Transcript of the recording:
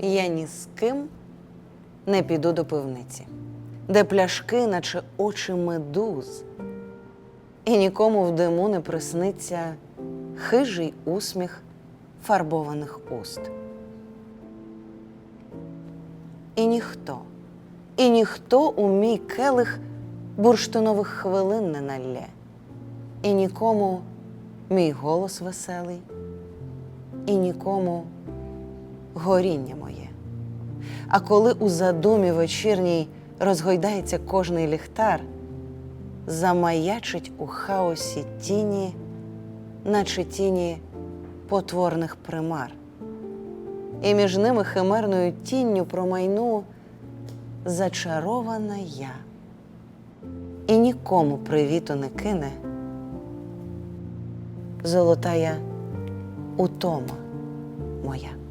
я ні з ким не піду до пивниці, де пляшки, наче очі медуз, і нікому в диму не присниться хижий усміх фарбованих уст. І ніхто, і ніхто у мій келих бурштинових хвилин не налє, і нікому мій голос веселий, і нікому горіння моє. А коли у задумі вечірній розгойдається кожний ліхтар, замаячить у хаосі тіні, наче тіні потворних примар. І між ними химерною тінню промайну зачарована я. І нікому привіту не кине золотая утома моя.